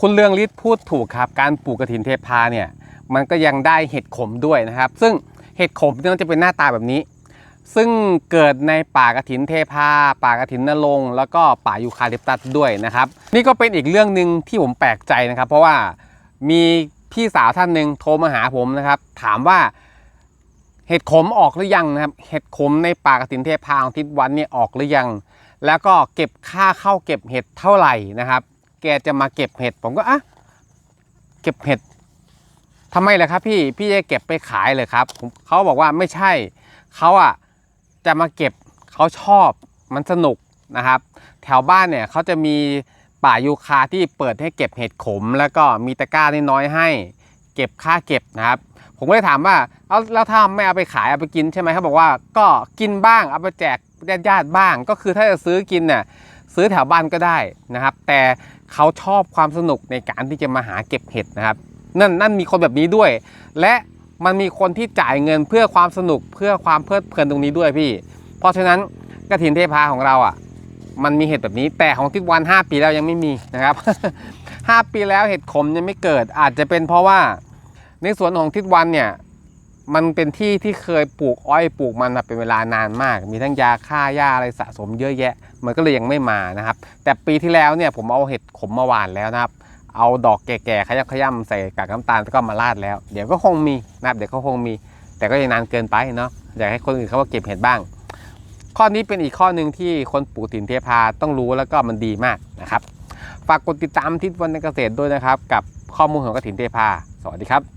คุณเรืองฤทธิ์พูดถูกครับ การปลูกกระถินเทพาเนี่ยมันก็ยังได้เห็ดขมด้วยนะครับ ซึ่งเห็ดขมเนี่ยจะเป็นหน้าตาแบบนี้ ซึ่งเกิดในป่ากระถินเทพา ป่ากระถินนรงแล้วก็ป่ายูคาลิปตัสด้วยนะครับ นี่ก็เป็นอีกเรื่องหนึ่งที่ผมแปลกใจนะครับ เพราะว่ามีพี่สาวท่านหนึ่งโทรมาหาผมนะครับ ถามว่าเห็ดขมออกหรือยังนะครับ เห็ดขมในป่ากระถินเทพาของทิศวันเนี่ยออกหรือยัง แล้วก็เก็บค่าเข้าเก็บเห็ดเท่าไหร่นะครับ แกจะมาเก็บเห็ด ผมก็อะเก็บเห็ดทำไมล่ะครับ พี่พี่จะเก็บไปขายเลยครับเขาบอกว่าไม่ใช่เขาอะจะมาเก็บเขาชอบมันสนุกนะครับ แถวบ้านเนี่ยเขาจะมีป่ายูคาที่เปิดให้เก็บเห็ดขม แล้วก็มีตะกร้าน้อยๆให้ เก็บค่าเก็บนะครับ ผมก็เลยถามว่าเอาแล้วถ้าไม่เอาไปขายเอาไปกินใช่ไหมเขาบอกว่าก็กินบ้างเอาไปแจกญาติๆบ้าง ก็คือถ้าจะซื้อกินเนี่ย ซื้อแถวบ้านก็ได้นะครับ แต่เขาชอบความสนุกในการที่จะมาหาเก็บเห็ดนะครับ นั่นนั่นมีคนแบบนี้ด้วย และมันมีคนที่จ่ายเงินเพื่อความสนุกเพื่อความเพลิดเพลินตรงนี้ด้วยพี่ เพราะฉะนั้นกระถินเทพาของเราอะมันมีเห็ดแบบนี้แต่ของทิศวัน 5 ปีแล้วยังไม่มีนะครับ 5 ปีแล้วเห็ดขมยังไม่เกิด อาจจะเป็นเพราะว่าในสวนของทิศวันเนี่ยมันเป็นที่ที่เคยปลูกอ้อยปลูกมันมาเป็นเวลานานมาก มีทั้งยาฆ่าหญ้าอะไรสะสมเยอะแยะ มันก็เลยยังไม่มานะครับ แต่ปีที่แล้วเนี่ยผมเอาเห็ดขมมาหว่านแล้วนะครับ เอาดอกแก่ๆขยับขยำใส่กากน้ำตาลแล้วก็มาราดแล้ว เดี๋ยวก็คงมีนะครับเดี๋ยวก็คงมี แต่ก็ยังนานเกินไปเนาะอยากให้คนอื่นเขามาเก็บเห็ดบ้าง ข้อนี้เป็นอีกข้อหนึ่งที่คนปลูกถิ่นเทพาต้องรู้แล้วก็มันดีมากนะครับ ฝากกดติดตามทิศวันในเกษตรด้วยนะครับ กับข้อมูลของกระถินเทพา สวัสดีครับ